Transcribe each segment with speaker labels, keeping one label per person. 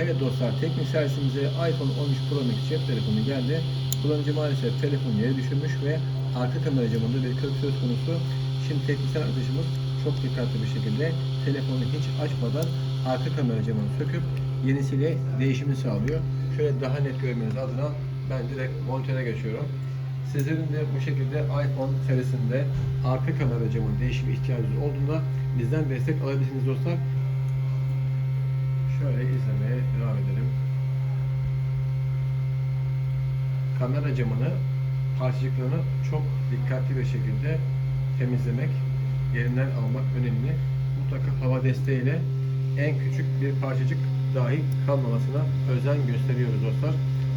Speaker 1: Evet dostlar teknik servisimize iPhone 13 Pro Max cep telefonu geldi. Kullanıcı maalesef telefonu yere düşürmüş ve arka kamera camında bir kırık söz konusu. Şimdi teknisyen arkadaşımız çok dikkatli bir şekilde telefonu hiç açmadan arka kamera camını söküp yenisiyle değişimini sağlıyor. Şöyle daha net görmeniz adına ben direkt montöre geçiyorum. Sizlerin de bu şekilde iPhone serisinde arka kamera camının değişimi ihtiyacınız olduğunda bizden destek alabilirsiniz dostlar. Şöyle izlemeye devam edelim. Kamera camını parçacıklarını çok dikkatli bir şekilde temizlemek, yerinden almak önemli. Mutlaka hava desteğiyle en küçük bir parçacık dahi kalmamasına özen gösteriyoruz dostlar.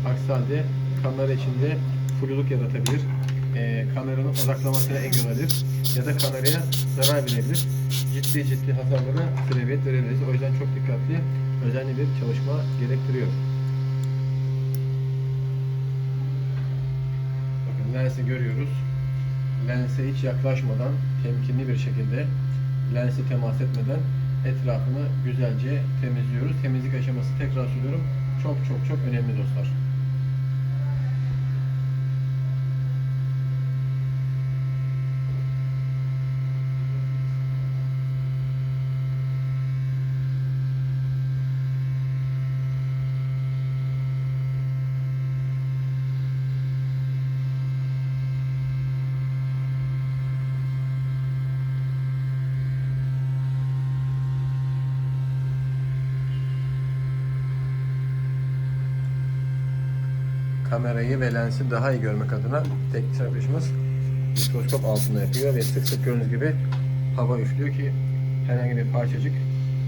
Speaker 1: Aksi halde kamera içinde fluluk yaratabilir, e, kameranın odaklamasına engel olabilir ya da kameraya zarar verebilir. Ciddi ciddi hasarlara sebebiyet verebiliriz. O yüzden çok dikkatli, özenli bir çalışma gerektiriyor. Bakın lensi görüyoruz. Lense hiç yaklaşmadan, temkinli bir şekilde lensi temas etmeden etrafını güzelce temizliyoruz. Temizlik aşaması tekrar söylüyorum. Çok çok çok önemli dostlar. Kamerayı ve lensi daha iyi görmek adına teknik arkadaşımız mikroskop altında yapıyor ve sık sık gördüğünüz gibi hava üflüyor ki herhangi bir parçacık,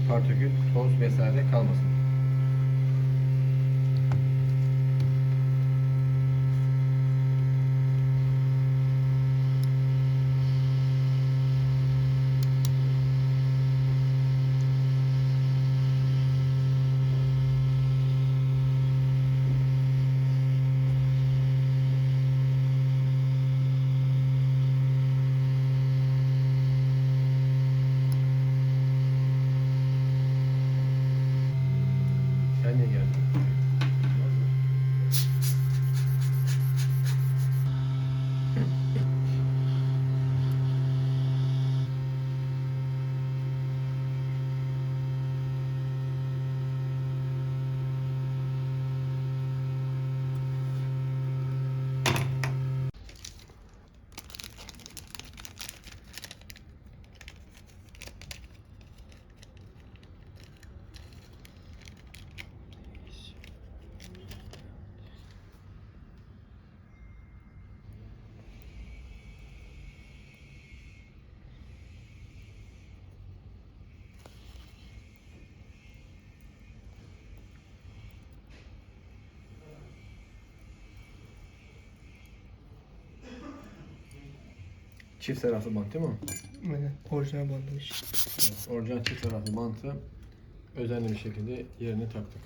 Speaker 1: partikül, toz vesaire kalmasın. Çift taraflı bant değil mi?
Speaker 2: Aynen. Orijinal bandaj.
Speaker 1: Evet, orijinal çift taraflı bantı özenli bir şekilde yerine taktık.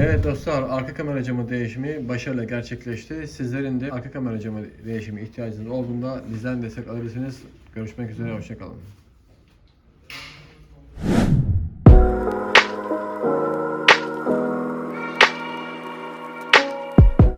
Speaker 1: Evet dostlar arka kamera camı değişimi başarıyla gerçekleşti. Sizlerin de arka kamera camı değişimi ihtiyacınız olduğunda bizden destek alabilirsiniz. Görüşmek üzere hoşçakalın.